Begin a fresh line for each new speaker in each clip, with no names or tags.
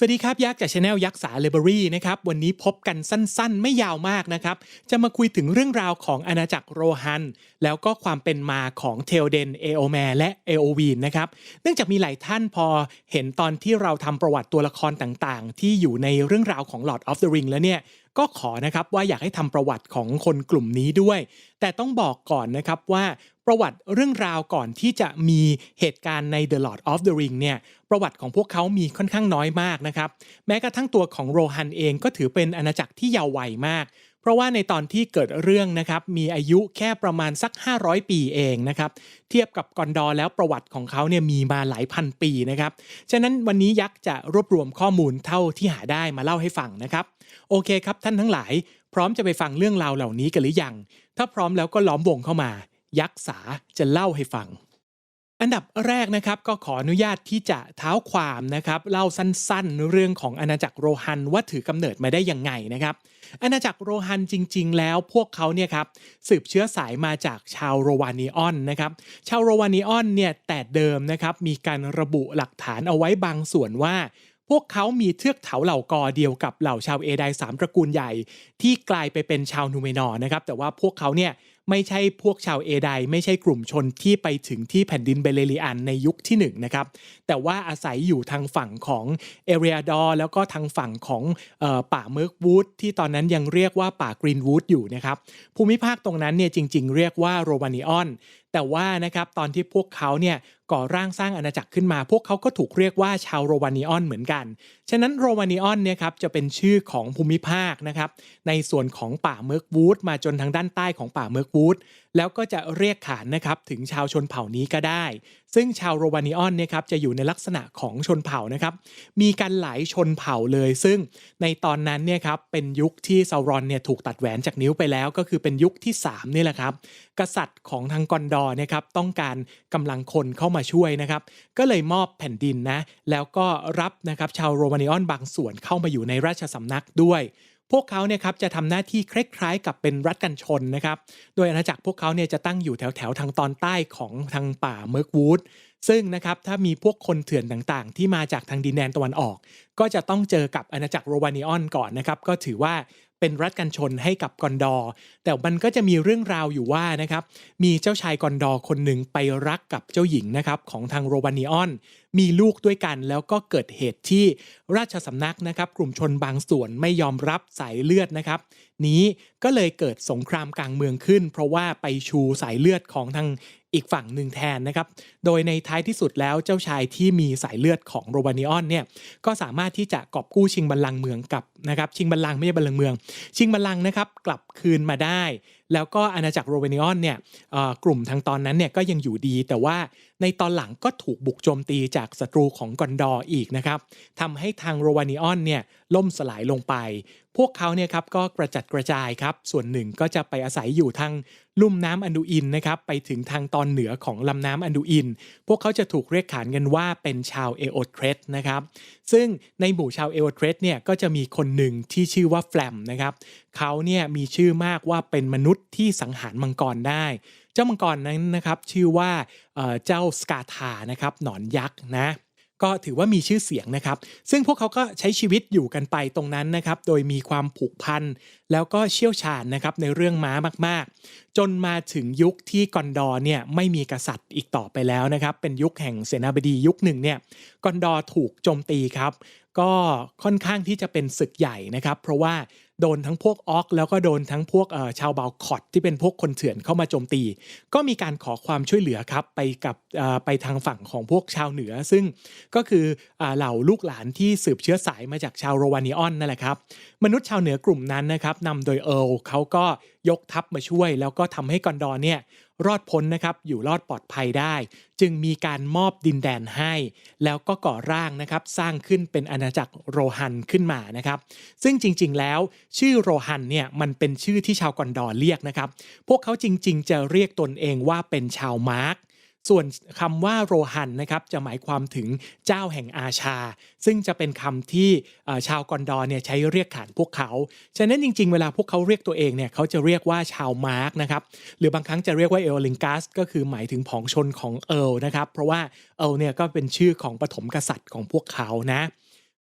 สวัสดีครับ ยักษ์จากช anel ยักษ์สาเลเบอรี่นะครับ วันนี้พบกันสั้นๆ ไม่ยาวมากนะครับ จะมาคุยถึงเรื่องราวของอาณาจักรโรฮัน แล้วก็ความเป็นมาของเทลเดนเอโอแมและ เอโอวีนนะครับ เนื่องจากมีหลายท่านพอเห็นตอนที่เราทำประวัติตัวละครต่างๆ ที่อยู่ในเรื่องราวของ Lord of the Ring แล้วเนี่ยก็ขอนะครับว่าอยากให้ทำประวัติของคนกลุ่มนี้ด้วย แต่ต้องบอกก่อนนะครับว่า ประวัติเรื่องราวก่อนที่จะมีเหตุการณ์ใน The Lord of the Ring เนี่ยประวัติของพวกเขามีค่อนข้างน้อยมากนะครับแม้กระทั่งตัวของโรฮันเองก็ถือเป็นอาณาจักรที่ยาววัยมาก เพราะว่าในตอนที่เกิดเรื่องนะครับมีอายุแค่ประมาณสัก 500 ปีเองนะครับเทียบกับกอนดอร์แล้วประวัติของเขาเนี่ยมีมาหลายพันปีนะครับฉะนั้นวันนี้ยักษ์จะรวบรวมข้อมูลเท่าที่หาได้มาเล่าให้ฟังนะครับโอเคครับท่านทั้งหลาย พร้อมจะไปฟังเรื่องราวเหล่านี้กันหรือยังถ้าพร้อมแล้วก็ล้อมวงเข้ามา ยักษ์สาจะเล่าให้ฟัง อันดับแรกนะครับก็ขออนุญาตที่จะเท้าความนะครับเล่าสั้นๆ เรื่องของอาณาจักรโรฮันว่าถือกำเนิดมาได้ยังไงนะครับ อาณาจักรโรฮันจริง ๆ แล้วพวกเขาเนี่ยครับสืบเชื้อสายมาจากชาวโรวานีออนนะครับ ชาวโรวานีออนเนี่ยแต่เดิมนะครับมีการระบุหลักฐานเอาไว้บางส่วนว่าพวกเขามีเทือกเขาเหล่ากอเดียวกับเหล่าชาวเอไดสามตระกูลใหญ่ ที่กลายไปเป็นชาวนูเมนอร์นะครับ แต่ว่าพวกเขาเนี่ย ไม่ใช่พวกชาวเอไดไม่ใช่กลุ่มชนที่ไปถึงที่แผ่นดินเบเลริอันในยุคที่1นงนะครับแต่ว่าอาศัยอยู่ทางฝั่งของเอเรียดอแล้วก็ทางฝั่งของออป่าเมิร์กวูดที่ตอนนั้นยังเรียกว่าป่ากรีนวูดอยู่นะครับภูมิภาคตรงนั้นเนี่ยจริง ๆ เรียกว่าโรวานิออนแต่ว่านะครับตอนที่พวกเขาเนี่ยก่อร่างสร้างอาณาจักรขึ้นมา พวกเขาก็ถูกเรียกว่าชาวโรวานิออนเหมือนกัน ฉะนั้นโรวานิออนเนี่ยครับจะเป็นชื่อของภูมิภาคนะครับในส่วนของป่าเมิร์กวูดมาจนทางด้านใต้ของป่าเมิร์กวูดแล้วก็จะเรียกขานนะครับถึงชาวชนเผ่านี้ก็ได้ ซึ่งชาวโรวานิออนเนี่ยครับจะอยู่ในลักษณะของชนเผ่านะครับ มีกันหลายชนเผ่าเลย ซึ่งในตอนนั้นเนี่ยครับเป็นยุคที่ซารอนเนี่ยถูกตัดแหวนจากนิ้วไปแล้ว ก็คือเป็นยุคที่3นี่แหละครับ กษัตริย์ของทางกอนดอร์นะครับต้องการกำลังคนเข้ามาช่วยนะครับ ก็เลยมอบแผ่นดินนะแล้วก็รับนะครับชาวโรมานิออนบางส่วนเข้ามาอยู่ในราชสำนักด้วย พวกเขาเนี่ยครับจะทำหน้าที่คล้ายๆกับเป็นรัฐกันชนนะครับ โดยอาณาจักรพวกเขาเนี่ยจะตั้งอยู่แถวๆทางตอนใต้ของทางป่าเมิร์กวูดซึ่งนะครับถ้ามีพวกคนเถื่อนต่างๆ ที่มาจากทางดินแดนตะวันออก ก็จะต้องเจอกับอาณาจักรโรวานิออนก่อนนะครับ ก็ถือว่าเป็นรัฐกันชนให้กับกอนดอร์แต่มันก็จะมีเรื่องราวอยู่ว่านะครับมีเจ้าชายกอนดอร์คนหนึ่งไปรักกับเจ้าหญิงนะครับของทางโรวานิออนมีลูกด้วยกัน แล้วก็เกิดเหตุที่ราชสำนักนะครับกลุ่มชนบางส่วนไม่ยอมรับสายเลือดนะครับ นี้ก็เลยเกิดสงครามกลางเมืองขึ้น เพราะว่าไปชูสายเลือดของทางอีกฝั่งหนึ่งแทนนะครับ โดยในท้ายที่สุดแล้วเจ้าชายที่มีสายเลือดของโรวานิออนเนี่ยก็สามารถที่จะกอบกู้ชิงบัลลังก์เมืองกับนะครับ ชิงบัลลังก์ไม่ใช่บัลลังก์เมือง ชิงบัลลังก์นะครับกลับคืนมาได้ แล้วก็อาณาจักรโรเวนิออนเนี่ยกลุ่มทางตอนนั้นเนี่ยก็ยังอยู่ดี แต่ว่าในตอนหลังก็ถูกบุกโจมตีจากศัตรูของกอนดอร์อีกนะครับทำให้ทางโรวานิออนเนี่ยล่มสลายลงไป พวกเขาเนี่ยครับก็กระจัดกระจายครับ ส่วนหนึ่งก็จะไปอาศัยอยู่ทางลุ่มน้ำอันดูอินนะครับไปถึงทางตอนเหนือของลำน้ำอันดูอิน พวกเขาจะถูกเรียกขานกันว่าเป็นชาวเอโอเทรสนะครับ ซึ่งในหมู่ชาวเอโอเทรสเนี่ยก็จะมีคนหนึ่งที่ชื่อว่าแฟลมนะครับเขาเนี่ยมีชื่อมากว่าเป็นมนุษย์ที่สังหารมังกรได้ เจ้ามังกรนั้นนะครับชื่อว่าเจ้าสกาธานะครับหนอนยักษ์นะ ก็ถือว่ามีชื่อเสียงนะครับ ซึ่งพวกเขาก็ใช้ชีวิตอยู่กันไปตรงนั้นนะครับ โดยมีความผูกพันแล้วก็เชี่ยวชาญนะครับในเรื่องม้ามาก ๆ จนมาถึงยุคที่กอนดอเนี่ยไม่มีกษัตริย์อีกต่อไปแล้วนะครับ เป็นยุคแห่งเสนาบดียุคหนึ่งเนี่ยกอนดอถูกโจมตีครับ ก็ค่อนข้างที่จะเป็นศึกใหญ่นะครับ เพราะว่า โดนทั้งพวกออกแล้วก็โดนทั้งพวกชาวบาลคอตที่เป็นพวกคนเถื่อนเข้ามาโจมตี ก็มีการขอความช่วยเหลือครับไปกับไปทางฝั่งของพวกชาวเหนือ ซึ่งก็คือเหล่าลูกหลานที่สืบเชื้อสายมาจากชาวโรวานิออนนั่นแหละครับมนุษย์ชาวเหนือกลุ่มนั้นนะครับนำโดยเอิร์ลเขาก็ ยกทัพมาช่วย แล้วก็ทำให้กอนดอร์เนี่ยรอดพ้นนะครับอยู่รอดปลอดภัยได้ จึงมีการมอบดินแดนให้ แล้วก็ก่อร่างนะครับสร้างขึ้นเป็นอาณาจักรโรฮันขึ้นมานะครับ ซึ่งจริงๆ แล้วชื่อโรฮันเนี่ยมันเป็นชื่อที่ชาวกอนดอร์เรียกนะครับ พวกเขาจริงๆ จะเรียกตนเองว่าเป็นชาวมาร์ก ส่วนคำว่าโรฮันนะครับจะหมายความถึงเจ้าแห่งอาชา ซึ่งจะเป็นคำที่ชาวกอนดอร์เนี่ยใช้เรียกขานพวกเขา ฉะนั้นจริง ๆ เวลาพวกเขาเรียกตัวเองเนี่ยเขาจะเรียกว่าชาวมาร์กนะครับหรือบางครั้งจะเรียกว่าเอลลิงกัสก็คือหมายถึงผองชนของเอลนะครับเพราะว่าเอลเนี่ยก็เป็นชื่อของปฐมกษัตริย์ของพวกเขานะ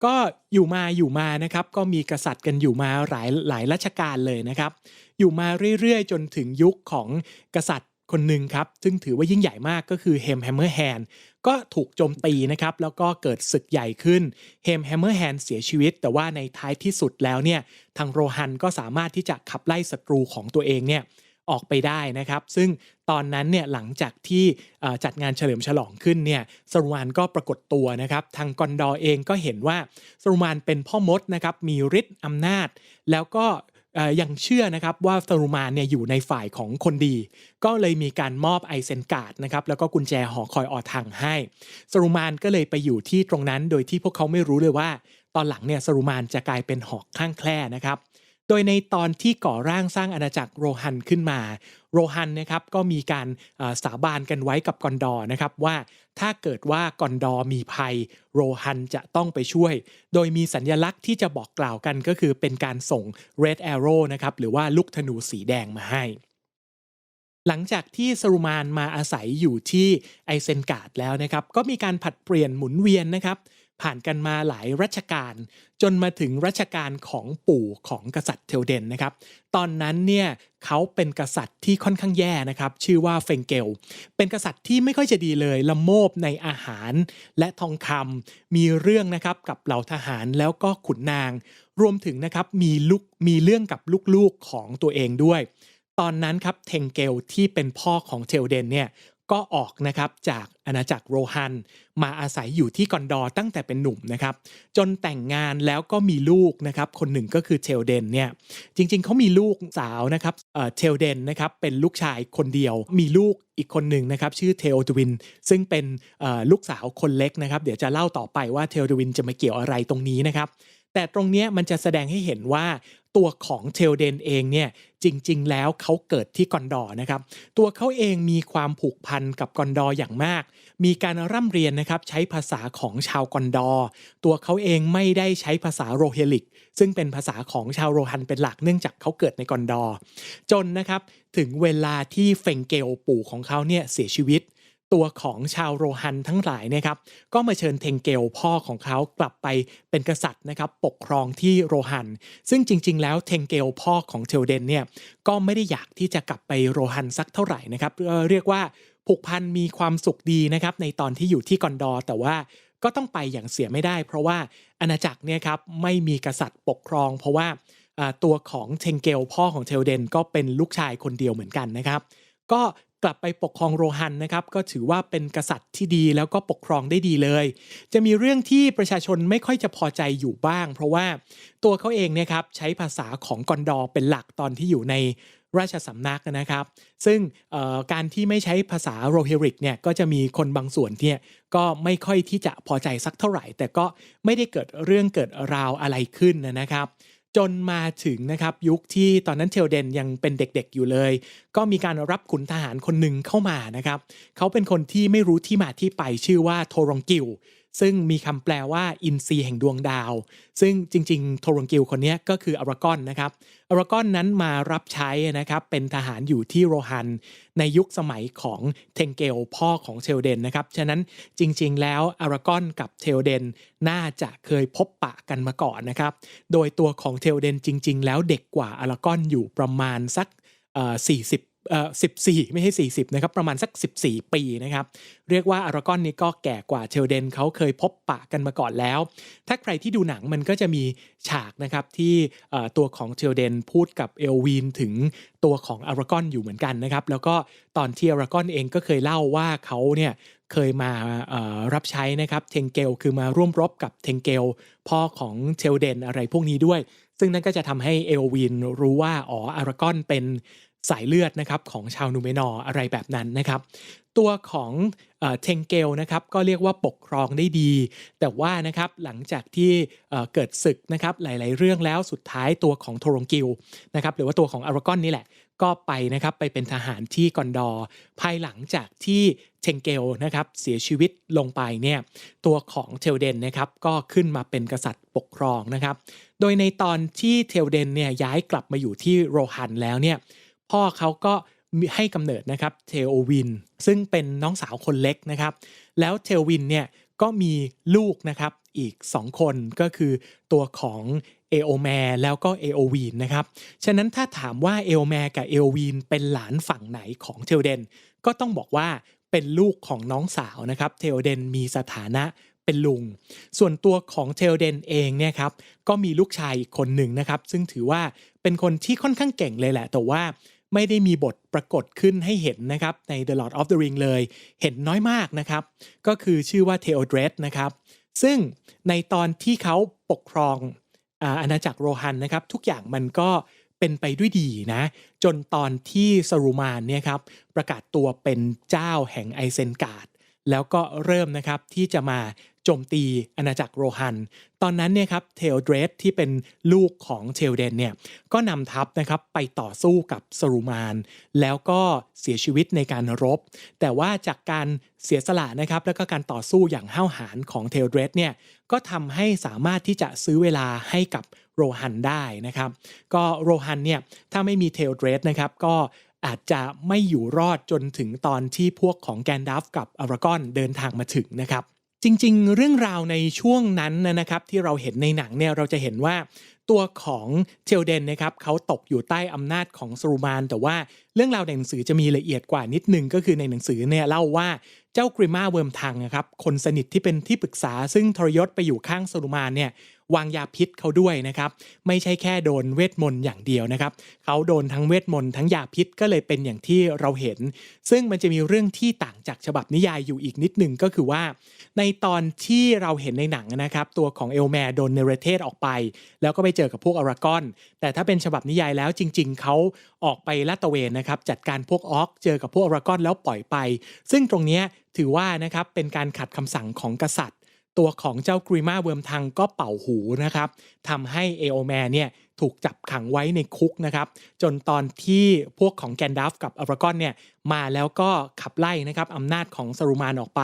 ก็อยู่มาอยู่มานะครับก็มีกษัตริย์กันอยู่มาหลายหลายรัชกาลเลยนะครับ อยู่มาเรื่อยๆ จนถึงยุคของกษัตริย์ คนหนึ่งครับ ซึ่งถือว่ายิ่งใหญ่มากก็คือเฮมแฮมเมอร์แฮนก็ถูกโจมตีนะครับ แล้วก็เกิดศึกใหญ่ขึ้นเฮมแฮมเมอร์แฮนเสียชีวิต แต่ว่าในท้ายที่สุดแล้วเนี่ยทางโรฮันก็สามารถที่จะขับไล่ศัตรูของตัวเองเนี่ยออกไปได้นะครับ ซึ่งตอนนั้นเนี่ยหลังจากที่จัดงานเฉลิมฉลองขึ้นเนี่ยสรุมานก็ปรากฏตัวนะครับ ทางกอนดอเองก็เห็นว่าสรุมานเป็นพ่อมดนะครับมีฤทธิ์อำนาจ แล้วก็ ยังเชื่อนะครับว่าสรุมานเนี่ยอยู่ในฝ่ายของคนดี ก็เลยมีการมอบไอเซนการ์ดนะครับแล้วก็กุญแจหอคอยออทางให้สรุมานก็เลยไปอยู่ที่ตรงนั้น โดยที่พวกเขาไม่รู้เลยว่า ตอนหลังเนี่ยสรุมานจะกลายเป็นหอกข้างแคล่นะครับ โดยในตอนที่ก่อร่างสร้างอาณาจักรโรฮันขึ้นมา โรฮันนะครับก็มีการสาบานกันไว้กับกอนดอนะครับว่าถ้าเกิดว่ากอนดอมีภัย โรฮันจะต้องไปช่วย โดยมีสัญญลักษณ์ที่จะบอกกล่าวกันก็คือเป็นการส่ง Red Arrow นะครับหรือว่าลูกธนูสีแดงมาให้หลังจากที่สรุมานมาอาศัยอยู่ที่ไอเซนการ์ดแล้วนะครับ ก็มีการผัดเปลี่ยนหมุนเวียนนะครับ ผ่านกันมาหลายรัชกาลจนมาถึงรัชกาลของปู่ของกษัตริย์เทวเดนนะครับ ตอนนั้นเนี่ยเขาเป็นกษัตริย์ที่ค่อนข้างแย่นะครับ ชื่อว่าเฟงเกล เป็นกษัตริย์ที่ไม่ค่อยจะดีเลยละโมบในอาหารและทองคำมีเรื่องนะครับกับเหล่าทหารแล้วก็ขุนนาง รวมถึงนะครับมีลุกมีเรื่องกับลูกๆของตัวเองด้วย ตอนนั้นครับเทงเกลที่เป็นพ่อของเทลเดนเนี่ย ก็ออกนะครับจากอาณาจักรโรฮัน มาอาศัยอยู่ที่กอนดอร์ตั้งแต่เป็นหนุ่มนะครับจนแต่งงานแล้วก็มีลูกนะครับคนหนึ่งก็คือเทลเดนเนี่ยจริงๆเขามีลูกสาวนะครับเทลเดนนะครับเป็นลูกชายคนเดียว มีลูกอีกคนหนึ่งนะครับชื่อเทลดวิน ซึ่งเป็นลูกสาวคนเล็กนะครับเดี๋ยวจะเล่าต่อไปว่าเทลดวินจะมาเกี่ยวอะไรตรงนี้นะครับแต่ตรงนี้มันจะแสดงให้เห็นว่าตัวของเทลเดนเองเนี่ย จริง ๆ แล้วเขาเกิดที่กอนดอนะครับ ตัวเขาเองมีความผูกพันกับกอนดออย่างมาก มีการร่ำเรียนนะครับใช้ภาษาของชาวกอนดอ ตัวเขาเองไม่ได้ใช้ภาษาโรเฮลิก ซึ่งเป็นภาษาของชาวโรฮันเป็นหลักเนื่องจากเขาเกิดในกอนดอ จนนะครับถึงเวลาที่เฟงเกลปู่ของเขาเนี่ยเสียชีวิต ตัวของชาวโรฮันทั้งหลายนะครับก็มาเชิญเทงเกลพ่อของเขากลับไปเป็นกษัตริย์นะครับปกครองที่โรฮัน ซึ่งจริง ๆ แล้วเทงเกลพ่อของเทลเดนเนี่ยก็ไม่ได้อยากที่จะกลับไปโรฮันสักเท่าไหร่นะครับเรียกว่าผูกพันมีความสุขดีนะครับในตอนที่อยู่ที่กอนดอ์แต่ว่าก็ต้องไปอย่างเสียไม่ได้ เพราะว่าอาณาจักรเนี่ยครับไม่มีกษัตริย์ปกครอง เพราะว่าตัวของเทงเกลพ่อของเทลเดน ก็เป็นลูกชายคนเดียวเหมือนกันนะครับ ก็ กลับไปปกครองโรฮันนะครับก็ถือว่าเป็นกษัตริย์ที่ดีแล้วก็ปกครองได้ดีเลย จะมีเรื่องที่ประชาชนไม่ค่อยจะพอใจอยู่บ้าง เพราะว่าตัวเขาเองเนี่ยครับใช้ภาษาของกอนดอร์เป็นหลักตอนที่อยู่ในราชสำนักนะครับ ซึ่งการที่ไม่ใช้ภาษาโรเฮริกเนี่ยก็จะมีคนบางส่วนเนี่ยก็ไม่ค่อยที่จะพอใจสักเท่าไหร่ แต่ก็ไม่ได้เกิดเรื่องเกิดราวอะไรขึ้นนะครับ จนมาถึงนะครับยุคที่ตอนนั้นเทลเดนยังเป็นเด็กๆอยู่เลย ก็มีการรับขุนทหารคนหนึ่งเข้ามานะครับ เขาเป็นคนที่ไม่รู้ที่มาที่ไปชื่อว่าโทรองกิล ซึ่งมีคำแปลว่าอินซีแห่งดวงดาว ซึ่งจริง ๆ โทรงกิลคนนี้ก็คืออารากอนนะครับอารากอนนั้นมารับใช้นะครับเป็นทหารอยู่ที่โรฮัน ในยุคสมัยของเทงเกลพ่อของเทลเดนนะครับฉะนั้นจริง ๆ แล้วอารากอนกับเทลเดนน่าจะเคยพบปะกันมาก่อนนะครับโดยตัวของเทลเดนจริง ๆ แล้วเด็กกว่าอารากอนอยู่ประมาณสัก40 เอ่อ14 ไม่ใช่ 40 นะครับ ประมาณสัก 14 ปีนะครับ เรียกว่าอารากอนนี้ก็แก่กว่าเชลเดนเขาเคยพบปะกันมาก่อนแล้ว ถ้าใครที่ดูหนังมันก็จะมีฉากนะครับที่ตัวของเชลเดนพูดกับเอลวีนถึงตัวของอารากอนอยู่เหมือนกันนะครับ แล้วก็ตอนที่อารากอนเองก็เคยเล่าว่าเขาเนี่ยเคยมารับใช้นะครับเทงเกลคือมาร่วมรบกับเทงเกลพ่อของเชลเดนอะไรพวกนี้ด้วย ซึ่งนั่นก็จะทำให้เอลวินรู้ว่าอ๋ออารากอนเป็น สายเลือดนะครับของชาวนูเมนอร์อะไรแบบนั้นนะครับ ตัวของเทงเกลนะครับก็เรียกว่าปกครองได้ดี แต่ว่านะครับหลังจากที่เกิดศึกนะครับหลาย ๆ เรื่องแล้วสุดท้ายตัวของโทรงกิลนะครับหรือว่าตัวของอารากอนนี่แหละ ก็ไปนะครับไปเป็นทหารที่กอนดอร์ภายหลังจากที่เทงเกลนะครับเสียชีวิตลงไปเนี่ยตัวของเทลเดนนะครับก็ขึ้นมาเป็นกษัตริย์ปกครองนะครับ โดยในตอนที่เทลเดนเนี่ยย้ายกลับมาอยู่ที่โรฮันแล้วเนี่ย พ่อเขาก็ให้กำเนิดนะครับเทโอวิน ซึ่งเป็นน้องสาวคนเล็กนะครับ แล้วเทลวินเนี่ยก็มีลูกนะครับอีก 2 คนก็คือตัวของเอโอแมแล้วก็เอโอวีนนะครับ ฉะนั้นถ้าถามว่าเอโอแมกับเอโอวีนเป็นหลานฝั่งไหนของเทโอเดน ก็ต้องบอกว่าเป็นลูกของน้องสาวนะครับ เทโอเดนมีสถานะ เป็นลุง ส่วนตัวของเทโอเดนเองเนี่ยครับก็มีลูกชายอีกคนหนึ่งนะครับ ซึ่งถือว่าเป็นคนที่ค่อนข้างเก่งเลยแหละ แต่ว่าไม่ได้มีบทปรากฏขึ้นให้เห็นนะครับใน The Lord of the Ring เลย เห็นน้อยมากนะครับ ก็คือชื่อว่าเทโอเดรสนะครับ ซึ่งในตอนที่เขาปกครองอาอาณาจักรโรฮันนะครับ ทุกอย่างมันก็เป็นไปด้วยดีนะ จนตอนที่ซารูมานเนี่ยครับประกาศตัวเป็นเจ้าแห่งไอเซนการ์ดแล้วก็เริ่มนะครับที่จะมา โจมตีอาณาจักรโรฮัน ตอนนั้นเนี่ยครับเทโอเดรสที่เป็นลูกของเทโอเดนเนี่ยก็นำทัพนะครับไปต่อสู้กับซารูมาน แล้วก็เสียชีวิตในการรบ แต่ว่าจากการเสียสละนะครับแล้วก็การต่อสู้อย่างห้าวหาญของเทโอเดรสเนี่ยก็ทำให้สามารถที่จะซื้อเวลาให้กับโรฮันได้นะครับ ก็โรฮันเนี่ยถ้าไม่มีเทโอเดรสนะครับก็อาจจะไม่อยู่รอดจนถึงตอนที่พวกของแกนดัฟกับอารากอนเดินทางมาถึงนะครับ จริง ๆ เรื่องราวในช่วงนั้นนะครับที่เราเห็นในหนังเนี่ยเราจะเห็นว่าตัวของเทลเดนนะครับเขาตกอยู่ใต้อำนาจของซูมาน แต่ว่าเรื่องราวในหนังสือจะมีละเอียดกว่านิดนึงก็คือในหนังสือเนี่ยเล่าว่าเจ้ากริมาเวิร์มทังนะครับคนสนิทที่เป็นที่ปรึกษาซึ่งทรยศไปอยู่ข้างซูมานเนี่ยวางยาพิษเขาด้วยนะครับ ไม่ใช่แค่โดนเวทมนต์อย่างเดียวนะครับ เขาโดนทั้งเวทมนต์ทั้งยาพิษก็เลยเป็นอย่างที่เราเห็น ซึ่งมันจะมีเรื่องที่ต่างจากฉบับนิยายอยู่อีกนิดหนึ่งก็คือว่า ในตอนที่เราเห็นในหนังนะครับ ตัวของเอลแมร์โดนเนเรเทตออกไป แล้วก็ไปเจอกับพวกอารากอน แต่ถ้าเป็นฉบับนิยายแล้วจริง ๆ เขาออกไปลาดตะเวนนะครับจัดการพวกออกเจอกับพวกอารากอนแล้วปล่อยไป ซึ่งตรงนี้ถือว่านะครับเป็นการขัดคำสั่งของกษัตริย์ ตัวของเจ้ากรีมาเวิร์มทังก็เป่าหูนะครับทำให้เอโอแมร์เนี่ยถูกจับขังไว้ในคุกนะครับ จนตอนที่พวกของแกนดัฟกับอารากอนเนี่ยมาแล้วก็ขับไล่นะครับอำนาจของซารูมานออกไป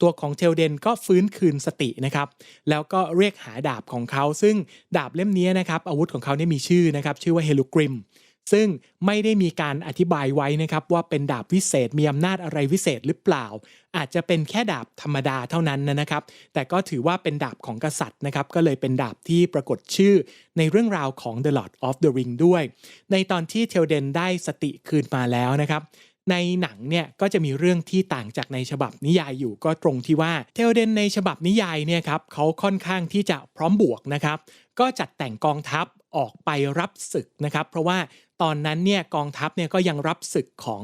ตัวของเทลเดนก็ฟื้นคืนสตินะครับ แล้วก็เรียกหาดาบของเขา ซึ่งดาบเล่มนี้นะครับอาวุธของเขาเนี่ยมีชื่อนะครับ ชื่อว่าเฮลูกริม ซึ่งไม่ได้มีการอธิบายไว้นะครับว่าเป็นดาบวิเศษมีอำนาจอะไรวิเศษหรือเปล่า อาจจะเป็นแค่ดาบธรรมดาเท่านั้นนะครับ แต่ก็ถือว่าเป็นดาบของกษัตริย์นะครับ ก็เลยเป็นดาบที่ปรากฏชื่อในเรื่องราวของ The Lord of the Ring ด้วย ในตอนที่เทลเดนได้สติคืนมาแล้วนะครับในหนังเนี่ยก็จะมีเรื่องที่ต่างจากในฉบับนิยายอยู่ก็ตรงที่ว่าเทลเดนในฉบับนิยายเนี่ยครับเขาค่อนข้างที่จะพร้อมบวกนะครับ ก็จัดแต่งกองทัพออกไปรับศึกนะครับ เพราะว่า ตอนนั้นเนี่ยกองทัพเนี่ยก็ยังรับศึกของ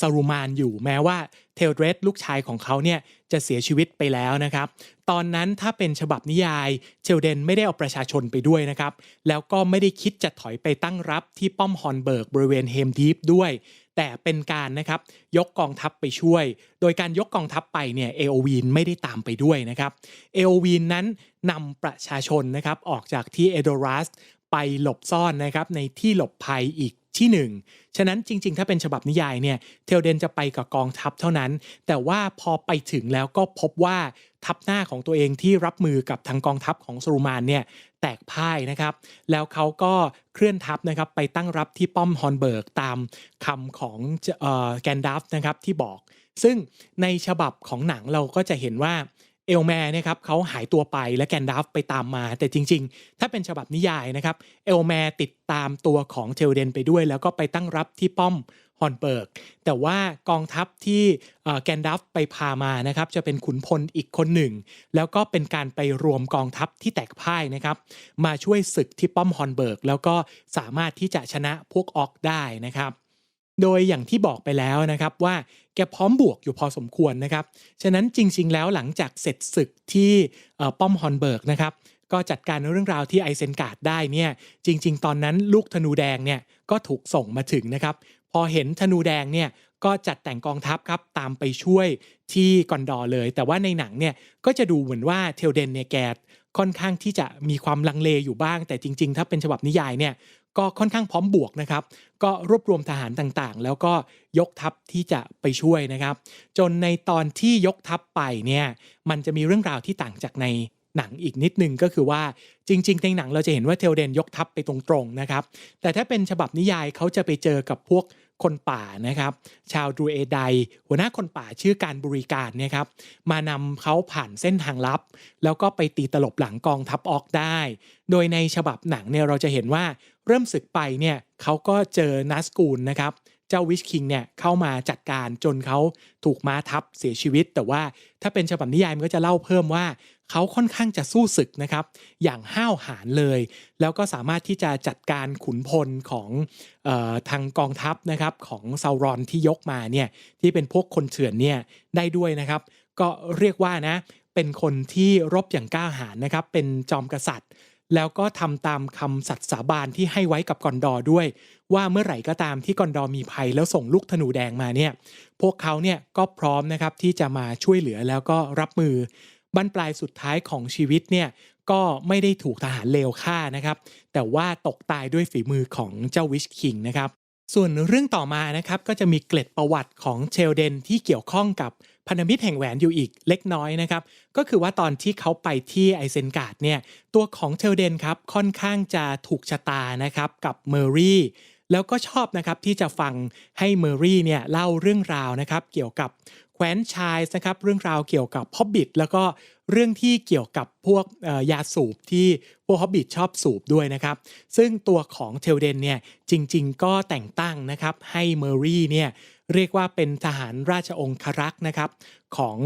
ซารูมานอยู่แม้ว่าเทลเดรสลูกชายของเขาเนี่ยจะเสียชีวิตไปแล้วนะครับ ตอนนั้นถ้าเป็นฉบับนิยายเชลเดนไม่ได้เอาประชาชนไปด้วยนะครับ แล้วก็ไม่ได้คิดจะถอยไปตั้งรับที่ป้อมฮอนเบิร์กบริเวณเฮมดีฟด้วย แต่เป็นการนะครับยกกองทัพไปช่วย โดยการยกกองทัพไปเนี่ยเอโอวีนไม่ได้ตามไปด้วยนะครับเอโอวีนนั้นนำประชาชนนะครับออกจากที่เอโดรัส ไปหลบซ่อนนะครับในที่หลบภัยอีกที่หนึ่งฉะนั้นจริง ๆ ถ้าเป็นฉบับนิยายเนี่ยเทลเดนจะไปกับกองทัพเท่านั้น แต่ว่าพอไปถึงแล้วก็พบว่าทัพหน้าของตัวเองที่รับมือกับทางกองทัพของซารูมานเนี่ยแตกพ่ายนะครับ แล้วเขาก็เคลื่อนทัพนะครับไปตั้งรับที่ป้อมฮอนเบิร์กตามคำของแกนดัฟนะครับที่บอก ซึ่งในฉบับของหนังเราก็จะเห็นว่า เอลแมร์นะครับเขาหายตัวไปและแกนดัฟไปตามมา แต่จริง ๆ ถ้าเป็นฉบับนิยายนะครับเอลแมร์ติดตามตัวของเทลเดนไปด้วย แล้วก็ไปตั้งรับที่ป้อมฮอนเบิร์ก แต่ว่ากองทัพที่แกนดัฟไปพามานะครับจะเป็นขุนพลอีกคนหนึ่ง แล้วก็เป็นการไปรวมกองทัพที่แตกพ่ายนะครับมาช่วยศึกที่ป้อมฮอนเบิร์ก แล้วก็สามารถที่จะชนะพวกออกได้นะครับ โดยอย่างที่บอกไปแล้วนะครับว่าแกพร้อมบวกอยู่พอสมควรนะครับ ฉะนั้นจริง ๆ แล้วหลังจากเสร็จศึกที่ป้อมฮอนเบิร์กนะครับก็จัดการเรื่องราวที่ไอเซนการ์ดได้เนี่ยจริง ๆ ตอนนั้นลูกธนูแดงเนี่ยก็ถูกส่งมาถึงนะครับ พอเห็นธนูแดงเนี่ยก็จัดแต่งกองทัพครับตามไปช่วยที่กอนดอร์เลย แต่ว่าในหนังเนี่ยก็จะดูเหมือนว่าเทลเดนเนี่ยแกค่อนข้างที่จะมีความลังเลอยู่บ้าง แต่จริง ๆ ถ้าเป็นฉบับนิยายเนี่ย ก็ค่อนข้างพร้อมบวกนะครับ ก็รวบรวมทหารต่างๆ แล้วก็ยกทัพที่จะไปช่วยนะครับ จนในตอนที่ยกทัพไปเนี่ยมันจะมีเรื่องราวที่ต่างจากในหนังอีกนิดนึงก็คือว่าจริง ๆ ในหนังเราจะเห็นว่าเทลเดนยกทัพไปตรงๆนะครับ แต่ถ้าเป็นฉบับนิยายเขาจะไปเจอกับพวก คนป่านะครับ ชาวดูเอไดหัวหน้าคนป่าชื่อการบริการเนี่ยครับมานำเขาผ่านเส้นทางลับ แล้วก็ไปตีตลบหลังกองทัพออกได้ โดยในฉบับหนังเนี่ยเราจะเห็นว่าเริ่มศึกไปเนี่ยเขาก็เจอนัสกูลนะครับ เจ้าวิชคิงเนี่ยเข้ามาจัดการจนเขาถูกม้าทับเสียชีวิต แต่ว่าถ้าเป็นฉบับนิยายมันก็จะเล่าเพิ่มว่า เขาค่อนข้างจะสู้ศึกนะครับ อย่างห้าวหาญเลย แล้วก็สามารถที่จะจัดการขุนพลของออทางกองทัพนะครับของซารอนที่ยกมาเนี่ยที่เป็นพวกคนเถื่อนเนี่ยได้ด้วยนะครับ ก็เรียกว่านะเป็นคนที่รบอย่างกล้าหาญนะครับ เป็นจอมกษัตริย์ แล้วก็ทำตามคำสัตย์สาบานที่ให้ไว้กับกอนดอร์ด้วย ว่าเมื่อไหร่ก็ตามที่กอนดอร์มีภัยแล้วส่งลูกธนูแดงมาเนี่ยพวกเขาเนี่ยก็พร้อมนะครับที่จะมาช่วยเหลือแล้วก็รับมือบั้นปลายสุดท้ายของชีวิตเนี่ยก็ไม่ได้ถูกทหารเลวฆ่านะครับ แต่ว่าตกตายด้วยฝีมือของเจ้าวิชคิงนะครับส่วนเรื่องต่อมานะครับก็จะมีเกล็ดประวัติของเชลเดนที่เกี่ยวข้องกับ พันธมิตรแห่งแหวนอยู่อีกเล็กน้อยนะครับ ก็คือว่าตอนที่เขาไปที่ไอเซนการ์ดเนี่ยตัวของเชลเดนครับค่อนข้างจะถูกชะตานะครับกับเมอรี่แล้วก็ชอบนะครับที่จะฟังให้เมอรี่เนี่ยเล่าเรื่องราวนะครับเกี่ยวกับแคว้นชายส์นะครับเรื่องราวเกี่ยวกับฮอบบิทแล้วก็เรื่องที่เกี่ยวกับพวกยาสูบที่พวกฮอบบิทชอบสูบด้วยนะครับ ซึ่งตัวของเทลเดนเนี่ยจริงๆ ก็แต่งตั้งนะครับให้เมอรี่เนี่ย เรียกว่าเป็นทหารราชองครักษ์นะครับของ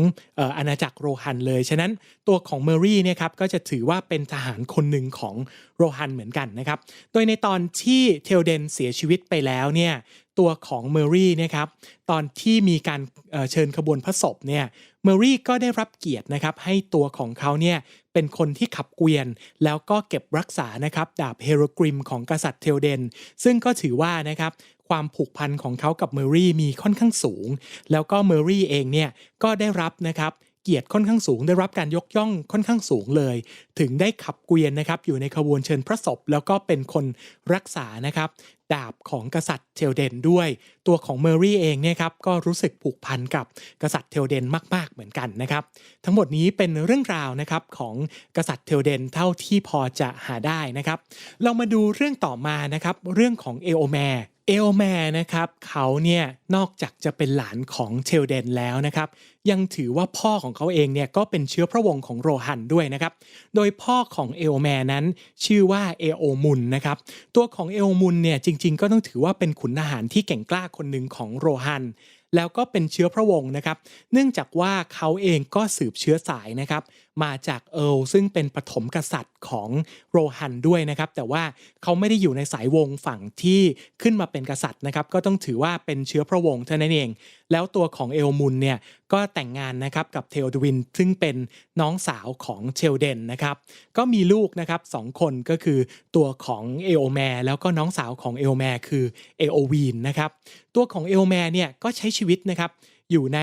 อาณาจักรโรฮันเลย ฉะนั้นตัวของเมอรี่เนี่ยครับก็จะถือว่าเป็นทหารคนหนึ่งของโรฮันเหมือนกันนะครับ โดยในตอนที่เทลเดนเสียชีวิตไปแล้วเนี่ย ตัวของเมอรี่เนี่ยครับตอนที่มีการเเชิญขบวนพระศพเนี่ยเมอรี่ก็ได้รับเกียรตินะครับให้ตัวของเขาเนี่ยเป็นคนที่ขับเกวียน แล้วก็เก็บรักษานะครับดาบเฮโรกริมของกษัตริย์เทลเดน ซึ่งก็ถือว่านะครับความผูกพันของเขากับเมอรี่มีค่อนข้างสูง แล้วก็เมอรี่เองเนี่ยก็ได้รับนะครับ เกียรติค่อนข้างสูง ได้รับการยกย่องค่อนข้างสูงเลย ถึงได้ขับเกวียนนะครับอยู่ในขบวนเชิญพระศพ แล้วก็เป็นคนรักษานะครับดาบของกษัตริย์เทลเดนด้วย ตัวของเมอรี่เองเนี่ยครับก็รู้สึกผูกพันกับกษัตริย์เทลเดนมาก ๆ เหมือนกันนะครับทั้งหมดนี้เป็นเรื่องราวนะครับของกษัตริย์เทลเดนเท่าที่พอจะหาได้นะครับเรามาดูเรื่องต่อมานะครับเรื่องของเอโอแมร์ เอโอแมร์นะครับเขาเนี่ยนอกจากจะเป็นหลานของเทลเดนแล้วนะครับ ยังถือว่าพ่อของเขาเองเนี่ยก็เป็นเชื้อพระวงศ์ของโรฮันด้วยนะครับ โดยพ่อของเอโอแมร์นั้นชื่อว่าเอโอมุนนะครับ ตัวของเอโอมุนเนี่ยจริง ๆ ก็ต้องถือว่าเป็นขุนทหารที่เก่งกล้าคนหนึ่งของโรฮันแล้วก็เป็นเชื้อพระวงศ์นะครับ เนื่องจากว่าเขาเองก็สืบเชื้อสายนะครับ มาจากเอิร์ลซึ่งเป็นปฐมกษัตริย์ของโรฮันด้วยนะครับ แต่ว่าเขาไม่ได้อยู่ในสายวงฝั่งที่ขึ้นมาเป็นกษัตริย์นะครับ ก็ต้องถือว่าเป็นเชื้อพระวงศ์เท่านั้นเอง แล้วตัวของเอลมุนเนี่ยก็แต่งงานนะครับกับเทลดวิน ซึ่งเป็นน้องสาวของเชลเดนนะครับ ก็มีลูกนะครับสองคนก็คือตัวของเอโอแมร์แล้วก็น้องสาวของเอโอแมร์คือเอโอวีนนะครับ ตัวของเอโอแมร์เนี่ยก็ใช้ชีวิตนะครับ อยู่ใน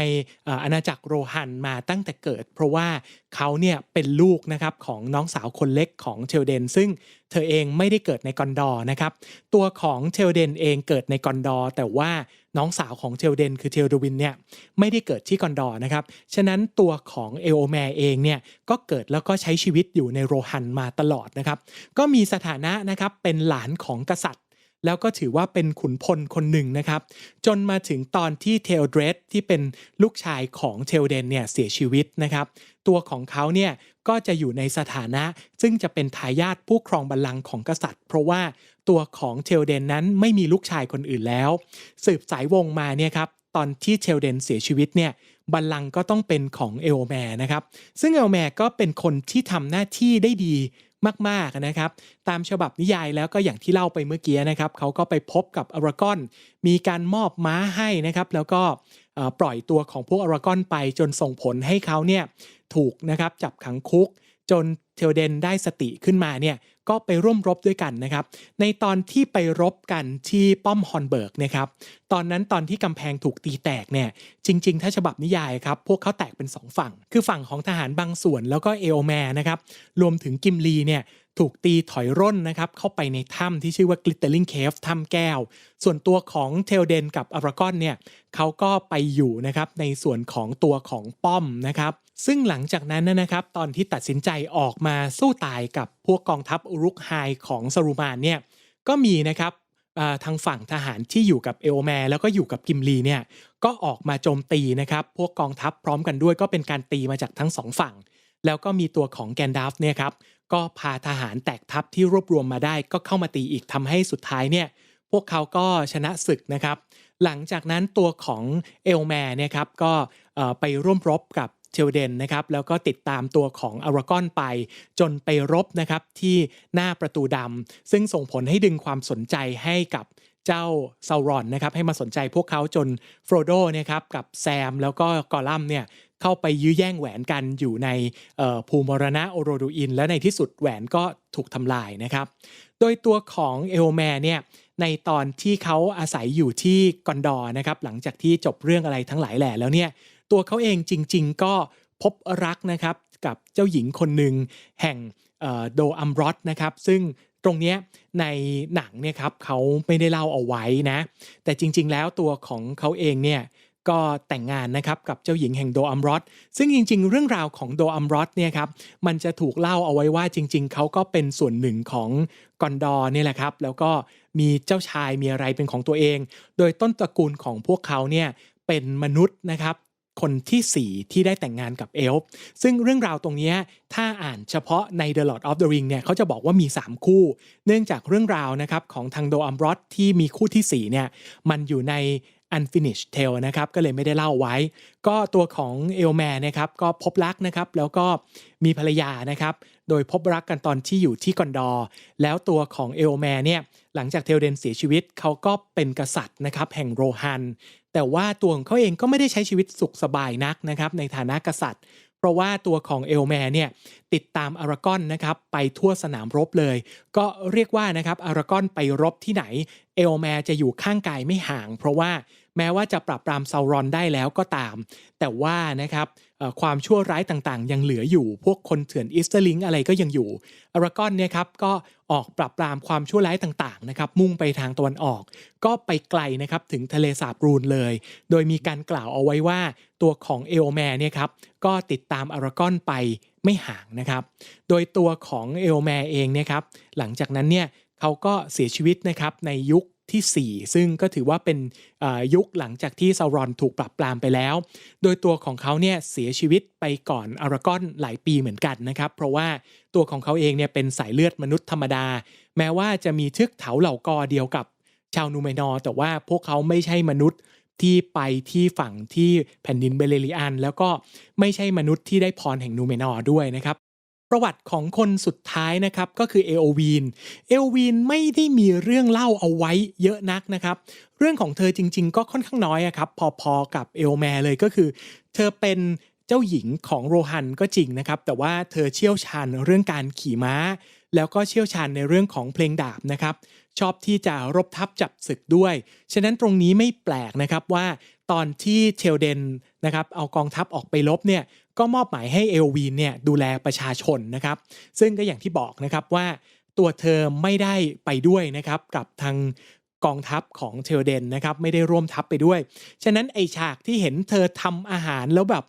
อาณาจักรโรฮันมาตั้งแต่เกิด เพราะว่าเขาเนี่ยเป็นลูกนะครับของน้องสาวคนเล็กของเชลเดน ซึ่งเธอเองไม่ได้เกิดในกอนดอร์นะครับ ตัวของเชลเดนเองเกิดในกอนดอร์แต่ว่าน้องสาวของเชลเดนคือเทลดวินเนี่ยไม่ได้เกิดที่กอนดอร์นะครับ ฉะนั้นตัวของเอโอแมร์เองเนี่ยก็เกิดแล้วก็ใช้ชีวิตอยู่ในโรฮันมาตลอดนะครับ ก็มีสถานะนะครับเป็นหลานของกษัตริย์ แล้วก็ถือว่าเป็นขุนพลคนหนึ่งนะครับ จนมาถึงตอนที่เทลเดรสที่เป็นลูกชายของเทลเดนเนี่ยเสียชีวิตนะครับ ตัวของเขาเนี่ยก็จะอยู่ในสถานะ ซึ่งจะเป็นทายาทผู้ครองบัลลังก์ของกษัตริย์ เพราะว่าตัวของเทลเดนนั้นไม่มีลูกชายคนอื่นแล้ว สืบสายวงมาเนี่ยครับตอนที่เทลเดนเสียชีวิตเนี่ยบัลลังก์ก็ต้องเป็นของเอลแมร์นะครับ ซึ่งเอลแมร์ก็เป็นคนที่ทำหน้าที่ได้ดี มากๆนะครับ ตามฉบับนิยายแล้วก็อย่างที่เล่าไปเมื่อกี้นะครับเขาก็ไปพบกับอารากอน มีการมอบม้าให้นะครับ แล้วก็ปล่อยตัวของพวกอารากอนไปจนส่งผลให้เขาเนี่ยถูกนะครับจับขังคุกจนเทลเดนได้สติขึ้นมาเนี่ย ก็ไปร่วมรบด้วยกันนะครับ ในตอนที่ไปรบกันที่ป้อมฮอนเบิร์กนะครับ ตอนนั้นตอนที่กำแพงถูกตีแตกเนี่ย จริง ๆ ถ้าฉบับนิยายครับ พวกเขาแตกเป็น 2 ฝั่ง คือฝั่งของทหารบางส่วนแล้วก็เอโอแมร์นะครับ รวมถึงกิมลีเนี่ย ถูกตีถอยร่นนะครับเข้าไปในถ้ำที่ชื่อว่า Glittering Cave ถ้ำแก้ว ส่วนตัวของเทลเดนกับอารากอนเนี่ยเขาก็ไปอยู่นะครับในส่วนของตัวของป้อมนะครับ ซึ่งหลังจากนั้นนะครับ ตอนที่ตัดสินใจออกมาสู้ตายกับพวกกองทัพอุรุกไฮของซารูมานเนี่ยก็มีนะครับทางฝั่งทหารที่อยู่กับเอโอแมแล้วก็อยู่กับกิมลีเนี่ยก็ออกมาโจมตีนะครับ พวกกองทัพพร้อมกันด้วยก็เป็นการตีมาจากทั้งสองฝั่ง แล้วก็มีตัวของแกนดัฟเนี่ยครับ ก็พาทหารแตกทัพที่รวบรวมมาได้ก็เข้ามาตีอีกทำให้สุดท้ายเนี่ยพวกเขาก็ชนะศึกนะครับ หลังจากนั้นตัวของเอลแมร์เนี่ยครับก็ไปร่วมรบกับเทลเดนนะครับแล้วก็ติดตามตัวของอารากอนไป จนไปรบนะครับที่หน้าประตูดำซึ่งส่งผลให้ดึงความสนใจให้กับเจ้าซารอนนะครับให้มาสนใจพวกเขาจนโฟรโดเนี่ยครับกับแซมแล้วก็กอลัมเนี่ย เข้าไปยื้อแย่งแหวนกันอยู่ในภูมรณะโอโรดูอิน และในที่สุดแหวนก็ถูกทำลายนะครับ โดยตัวของเอลแมร์เนี่ยในตอนที่เขาอาศัยอยู่ที่กอนดอนะครับหลังจากที่จบเรื่องอะไรทั้งหลายแหล่แล้วเนี่ยตัวเขาเองจริง ๆ ก็พบรักนะครับกับเจ้าหญิงคนหนึ่งแห่งโดอัมรอตนะครับ ซึ่งตรงเนี้ยในหนังเนี่ยครับเขาไม่ได้เล่าเอาไว้นะ แต่จริง ๆ แล้วตัวของเขาเองเนี่ย ก็แต่งงานนะครับกับเจ้าหญิงแห่งโดอัมรอตซึ่งจริง ๆ เรื่องราวของโดอัมรอตเนี่ยครับมันจะถูกเล่าเอาไว้ว่าจริง ๆเขาก็เป็นส่วนหนึ่งของกอนดอร์นี่แหละครับ แล้วก็มีเจ้าชายมีอะไรเป็นของตัวเอง โดยต้นตระกูลของพวกเขาเนี่ยเป็นมนุษย์นะครับคนทีสี่4 ที่ได้แต่งงานกับเอลฟ์ซึ่งเรื่องราวตรงนี้ถ้าอ่านเฉพาะใน The Lord of the Ring เนี่ยเขาจะบอกว่ามี 3 คู่ เนื่องจากเรื่องราวนะครับของทางโดอัมรอดที่มีคู่ทีสี่4เนี่ยมันอยู่ใน unfinished tale นะครับก็เลยไม่ได้เล่าไว้ ก็ตัวของเอลแมนนะครับก็พบรักนะครับแล้วก็มีภรรยานะครับโดยพบรักกันตอนที่อยู่ที่กอนดอร์แล้วตัวของเอลแมนเนี่ยหลังจากเทลเดนเสียชีวิตเขาก็เป็นกษัตริย์นะครับแห่งโรฮัน แต่ว่าตัวของเขาเองก็ไม่ได้ใช้ชีวิตสุขสบายนักนะครับในฐานะกษัตริย์เพราะว่าตัวของเอลแมร์เนี่ยติดตามอารากอนนะครับไปทั่วสนามรบเลย ก็เรียกว่านะครับอารากอนไปรบที่ไหนเอลแมร์จะอยู่ข้างกายไม่ห่าง เพราะว่า แม้ว่าจะปราบปรามซารอนได้แล้วก็ตาม แต่ว่านะครับความชั่วร้ายต่างๆ ยังเหลืออยู่ พวกคนเถื่อนอิสเตอร์ลิงอะไรก็ยังอยู่อารากอนเนี่ยครับก็ออกปราบปรามความชั่วร้ายต่างๆนะครับมุ่งไปทางตะวันออก ก็ไปไกลนะครับถึงทะเลสาบรูนเลย โดยมีการกล่าวเอาไว้ว่าตัวของเอลแมร์เนี่ยครับก็ติดตามอารากอนไปไม่ห่างนะครับ โดยตัวของเอลแมร์เองเนี่ยครับหลังจากนั้นเนี่ยเขาก็เสียชีวิตนะครับในยุค ที่ 4 ซึ่งก็ถือว่าเป็นยุคหลังจากที่ซารอนถูกปราบปรามไปแล้ว โดยตัวของเขาเนี่ยเสียชีวิตไปก่อนอารากอนหลายปีเหมือนกันนะครับเพราะว่าตัวของเขาเองเนี่ยเป็นสายเลือดมนุษย์ธรรมดา แม้ว่าจะมีเทือกเถาเหล่ากอเดียวกับชาวนูเมนอร์แต่ว่าพวกเขาไม่ใช่มนุษย์ที่ไปที่ฝั่งที่แผ่นดินเบเลริอัน แล้วก็ไม่ใช่มนุษย์ที่ได้พรแห่งนูเมนอร์ด้วยนะครับ ประวัติของคนสุดท้ายนะครับก็คือเอโอวีนเอโอวีนไม่ได้มีเรื่องเล่าเอาไว้เยอะนักนะครับ เรื่องของเธอจริง ๆ ก็ค่อนข้างน้อยอะครับพอๆกับเอลแมร์เลยก็คือ เธอเป็นเจ้าหญิงของโรฮันก็จริงนะครับ แต่ว่าเธอเชี่ยวชาญเรื่องการขี่ม้า แล้วก็เชี่ยวชาญในเรื่องของเพลงดาบนะครับ ชอบที่จะรบทับจับศึกด้วย ฉะนั้นตรงนี้ไม่แปลกนะครับว่าตอนที่เทลเดน นะครับเอากองทัพออกไปลบเนี่ยก็มอบหมายให้เอลวีนเนี่ยดูแลประชาชนนะครับ ซึ่งก็อย่างที่บอกนะครับว่าตัวเธอไม่ได้ไปด้วยนะครับกับทางกองทัพของเทลเดนนะครับไม่ได้ร่วมทัพไปด้วย ฉะนั้นไอฉากที่เห็นเธอทำอาหารแล้วแบบ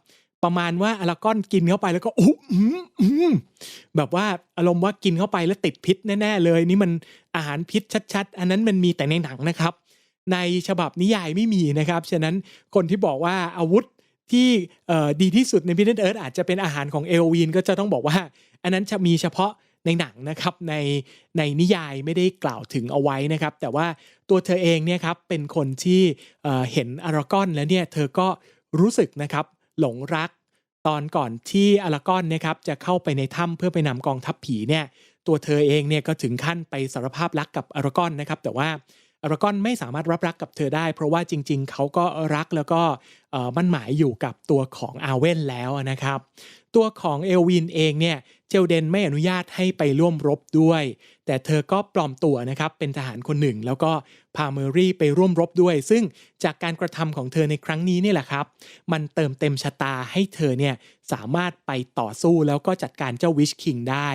ประมาณว่าอารากอนกินเข้าไปแล้วก็อู้มอืมแบบว่าอารมณ์ว่ากินเข้าไปแล้วติดพิษแน่ๆเลย นี่มันอาหารพิษชัด ๆ อันนั้นมันมีแต่ในหนังนะครับ ในฉบับนิยายไม่มีนะครับ ฉะนั้นคนที่บอกว่าอาวุธ ที่ดีที่สุดในพิ d เ e เอิร์อาจจะเป็นอาหารของเอลวีนก็จะต้องบอกว่า อันนั้นจะมีเฉพาะในหนังนะครับในในนิยายไม่ได้กล่าวถึงเอาไว้นะครับ แต่ว่าตัวเธอเองเนี่ยครับเป็นคนที่เเห็นอารากอนแล้วเนี่ยเธอก็รู้สึกนะครับหลงรักตอนก่อนที่อารากอนนะครับจะเข้าไปในถ้ำเพื่อไปนำกองทัพผีเนี่ยตัวเธอเองเนี่ยก็ถึงขั้นไปสารภาพรักกับอารากอนนะครับ แต่ว่า อารากอนไม่สามารถรับรักกับเธอได้ เพราะว่าจริง ๆ เขาก็รักแล้วก็มั่นหมายอยู่กับตัวของอาเวนแล้วนะครับ ตัวของเอลวินเองเนี่ยเจลเดนไม่อนุญาตให้ไปร่วมรบด้วย แต่เธอก็ปลอมตัวนะครับเป็นทหารคนหนึ่ง แล้วก็พาเมอรี่ไปร่วมรบด้วย ซึ่งจากการกระทำของเธอในครั้งนี้นี่แหละครับ มันเติมเต็มชะตาให้เธอเนี่ยสามารถไปต่อสู้แล้วก็จัดการเจ้าวิชคิงได้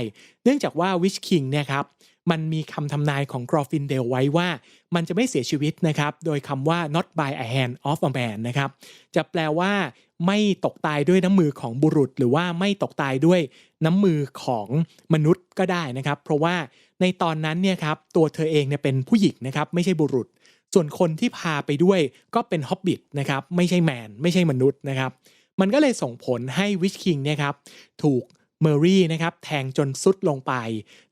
เนื่องจากว่าวิชคิงเนี่ยครับ มันมีคำทำนายของกรอฟินเดลไว้ว่า มันจะไม่เสียชีวิตนะครับ โดยคำว่า not by a hand of a man นะครับ จะแปลว่า ไม่ตกตายด้วยน้ำมือของบุรุษ หรือว่าไม่ตกตายด้วยน้ำมือของมนุษย์ก็ได้นะครับ เพราะว่าในตอนนั้นเนี่ยครับตัวเธอเองเนี่ยเป็นผู้หญิงนะครับ ไม่ใช่บุรุษ ส่วนคนที่พาไปด้วยก็เป็นฮอบบิทนะครับ ไม่ใช่แมน ไม่ใช่มนุษย์นะครับ มันก็เลยส่งผลให้วิชคิงเนี่ยครับถูก เมอรี่นะครับแทงจนซุดลงไป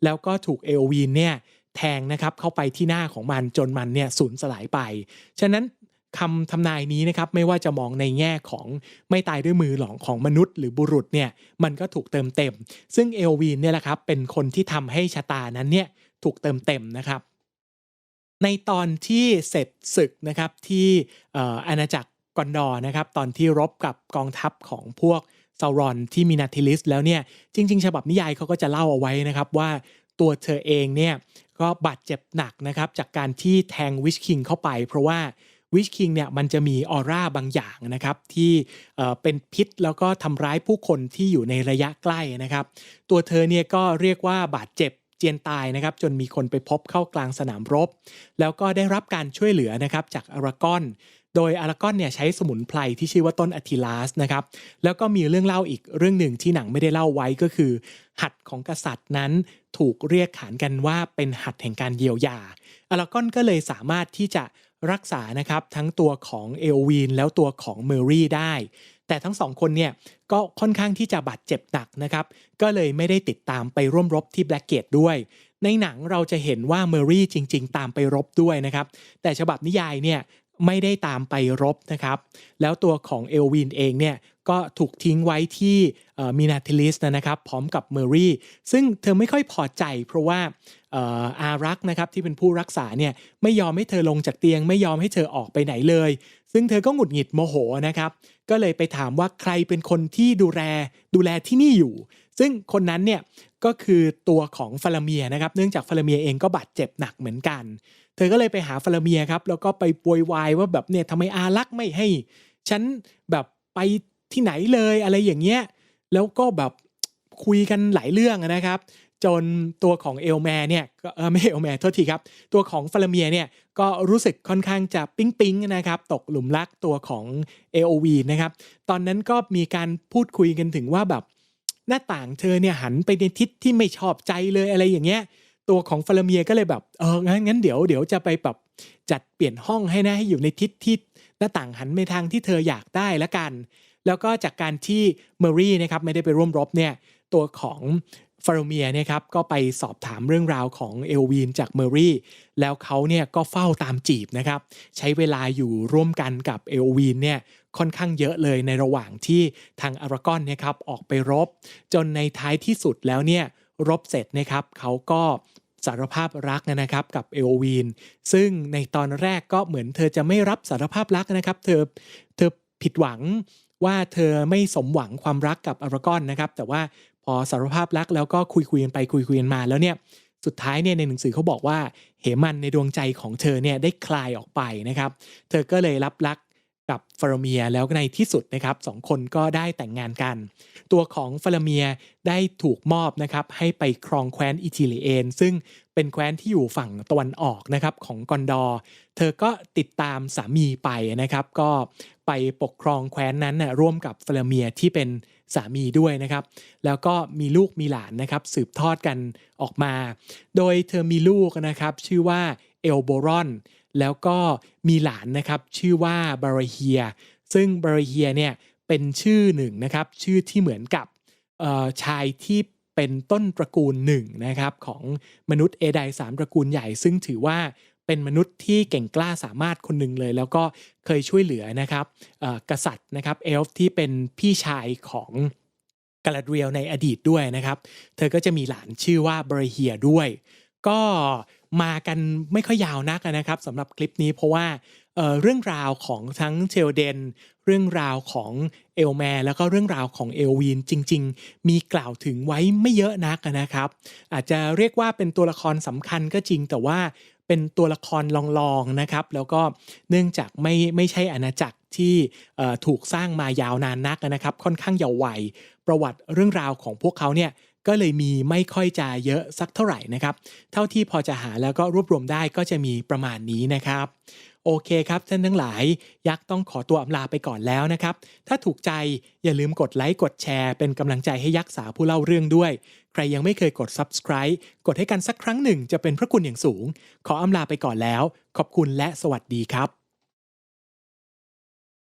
แล้วก็ถูกเอโอวีนเนี่ยแทงนะครับเข้าไปที่หน้าของมันจนมันเนี่ยสูญสลายไป ฉะนั้นคำทำนายนี้นะครับไม่ว่าจะมองในแง่ของไม่ตายด้วยมือหลองของมนุษย์ หรือบุรุษเนี่ยมันก็ถูกเติมเต็ม ซึ่งเอโอวีนเนี่ยแหละครับเป็นคนที่ทำให้ชะตานั้นเนี่ยถูกเติมเต็มนะครับ ในตอนที่เสร็จศึกนะครับที่อาณาจักรกอนดอนะครับตอนที่รบกับกองทัพของพวก ซารอนที่มินาทิลิสแล้วเนี่ยจริง ๆ ฉบับนิยายเขาก็จะเล่าเอาไว้นะครับว่าตัวเธอเองเนี่ยก็บาดเจ็บหนักนะครับจากการที่แทงวิชคิงเข้าไป เพราะว่าวิชคิงเนี่ยมันจะมีออร่าบางอย่างนะครับที่เอ่อเป็นพิษแล้วก็ทำร้ายผู้คนที่อยู่ในระยะใกล้นะครับ ตัวเธอเนี่ยก็เรียกว่าบาดเจ็บเจียนตายนะครับจนมีคนไปพบเข้ากลางสนามรบ แล้วก็ได้รับการช่วยเหลือนะครับจากอารากอน โดยอารากอนเนี่ยใช้สมุนไพรที่ชื่อว่าต้นอะทิลาสนะครับแล้วก็มีเรื่องเล่าอีกเรื่องหนึ่งที่หนังไม่ได้เล่าไว้ก็คือ หัดของกษัตริย์นั้นถูกเรียกขานกันว่าเป็นหัดแห่งการเยียวยาอารากอนก็เลยสามารถที่จะรักษานะครับทั้งตัวของเอโอวีนแล้วตัวของเมอรี่ได้ แต่ทั้งสองคนเนี่ยก็ค่อนข้างที่จะบาดเจ็บหนักนะครับก็เลยไม่ได้ติดตามไปร่วมรบที่แบล็กเกตด้วยในหนังเราจะเห็นว่าเมอรี่จริง ๆ ตามไปรบด้วยนะครับ แต่ฉบับนิยายเนี่ย ไม่ได้ตามไปรบนะครับ แล้วตัวของเอลวินเองเนี่ยก็ถูกทิ้งไว้ที่มินาทิลิสนะครับ พร้อมกับเมอรี่ ซึ่งเธอไม่ค่อยพอใจเพราะว่าเอ่ออารักษ์นะครับที่เป็นผู้รักษาเนี่ยไม่ยอมให้เธอลงจากเตียง ไม่ยอมให้เธอออกไปไหนเลย ซึ่งเธอก็หงุดหงิดโมโหนะครับ ก็เลยไปถามว่าใครเป็นคนที่ดูแลดูแลที่นี่อยู่ ซึ่งคนนั้นเนี่ยก็คือตัวของฟาลาเมียนะครับ เนื่องจากฟาลาเมียเองก็บาดเจ็บหนักเหมือนกัน เธอก็เลยไปหาฟาลาเมียครับ แล้วก็ไปปวยวายว่าแบบเนี่ยทำไมอารักษ์ไม่ให้ ฉันแบบไปที่ไหนเลยอะไรอย่างเงี้ย แล้วก็แบบคุยกันหลายเรื่องนะครับ จนตัวของเอลแมร์เนี่ยก็เออไม่เอลแมร์โทษทีครับ ตัวของฟาลาเมียเนี่ยก็รู้สึกค่อนข้างจะปิ๊งปิ๊งๆนะครับ ตกหลุมรักตัวของ AOV นะครับ ตอนนั้นก็มีการพูดคุยกันถึงว่าแบบ หน้าต่างเธอเนี่ยหันไปในทิศที่ไม่ชอบใจเลยอะไรอย่างเงี้ย ตัวของฟาลาเมียก็เลยแบบเอองั้นงั้นเดี๋ยวเดี๋ยวจะไปแบบจัดเปลี่ยนห้องให้นะให้อยู่ในทิศที่หน้าต่างหันไปทางที่เธออยากได้ละกัน แล้วก็จากการที่เมอรี่นะครับไม่ได้ไปร่วมรบเนี่ย ตัวของฟารเมียเนี่ยครับก็ไปสอบถามเรื่องราวของเอลวีนจากเมอรี่ แล้วเขาเนี่ยก็เฝ้าตามจีบนะครับ ใช้เวลาอยู่ร่วมกันกับเอลวีนเนี่ยค่อนข้างเยอะเลยในระหว่างที่ทางอารากอนเนี่ยครับออกไปรบ จนในท้ายที่สุดแล้วเนี่ยรบเสร็จนะครับเขาก็สารภาพรักนะครับกับเอลวีนซึ่งในตอนแรกก็เหมือนเธอจะไม่รับสารภาพรักนะครับ เธอเธอผิดหวังว่าเธอไม่สมหวังความรักกับอารากอนนะครับ แต่ว่า พอสารภาพรักแล้วก็คุยคุยกันไปคุยคุยกันมาแล้วเนี่ยสุดท้ายเนี่ยในหนังสือเขาบอกว่าเหมันในดวงใจของเธอเนี่ยได้คลายออกไปนะครับ เธอก็เลยรับรักกับฟารเมียแล้วในที่สุดนะครับสองคนก็ได้แต่งงานกัน ตัวของฟารเมียได้ถูกมอบนะครับให้ไปครองแคว้นอิทิลีเอน ซึ่งเป็นแคว้นที่อยู่ฝั่งตะวันออกนะครับของกอนดอร์เธอก็ติดตามสามีไปนะครับ ก็ ไปปกครองแคว้นนั้นนะร่วมกับฟาลาเมียที่เป็นสามีด้วยนะครับ แล้วก็มีลูกมีหลานนะครับ สืบทอดกันออกมา โดยเธอมีลูกนะครับ ชื่อว่าเอลโบรอน แล้วก็มีหลานนะครับ ชื่อว่าบาราเฮีย ซึ่งบาราเฮียเนี่ยเป็นชื่อหนึ่งนะครับ ชื่อที่เหมือนกับชายที่เป็นต้นตระกูลหนึ่งนะครับของมนุษย์เอไดสามตระกูลใหญ่ ซึ่งถือว่า เป็นมนุษย์ที่เก่งกล้าสามารถคนหนึ่งเลย แล้วก็เคยช่วยเหลือนะครับกษัตริย์นะครับเอลฟ์ที่เป็นพี่ชายของกาลาเรียลในอดีตด้วยนะครับ เธอก็จะมีหลานชื่อว่าบริเฮียด้วย ก็มากันไม่ค่อยยาวนักนะครับสำหรับคลิปนี้เพราะว่าเเรื่องราวของทั้งเชลเดน เรื่องราวของเอลแมร์แล้วก็เรื่องราวของเอลวีนจริง ๆ มีกล่าวถึงไว้ไม่เยอะนักนะครับ อาจจะเรียกว่าเป็นตัวละครสำคัญก็จริงแต่ว่า เป็นตัวละครลองๆนะครับ แล้วก็เนื่องจากไม่ไม่ใช่อาณาจักรที่ถูกสร้างมายาวนานนักนะครับ ค่อนข้างยาววัยประวัติเรื่องราวของพวกเขาเนี่ยก็เลยมีไม่ค่อยจะเยอะสักเท่าไหร่นะครับ เท่าที่พอจะหาแล้วก็รวบรวมได้ก็จะมีประมาณนี้นะครับโอเคครับท่านทั้งหลาย ยักษ์ต้องขอตัวอำลาไปก่อนแล้วนะครับ ถ้าถูกใจอย่าลืมกดไลค์กดแชร์เป็นกำลังใจให้ยักษ์สาผู้เล่าเรื่องด้วย ใครยังไม่เคยกด subscribe กดให้กันสักครั้งหนึ่งจะเป็นพระคุณอย่างสูง ขออำลาไปก่อนแล้ว ขอบคุณและสวัสดีครับ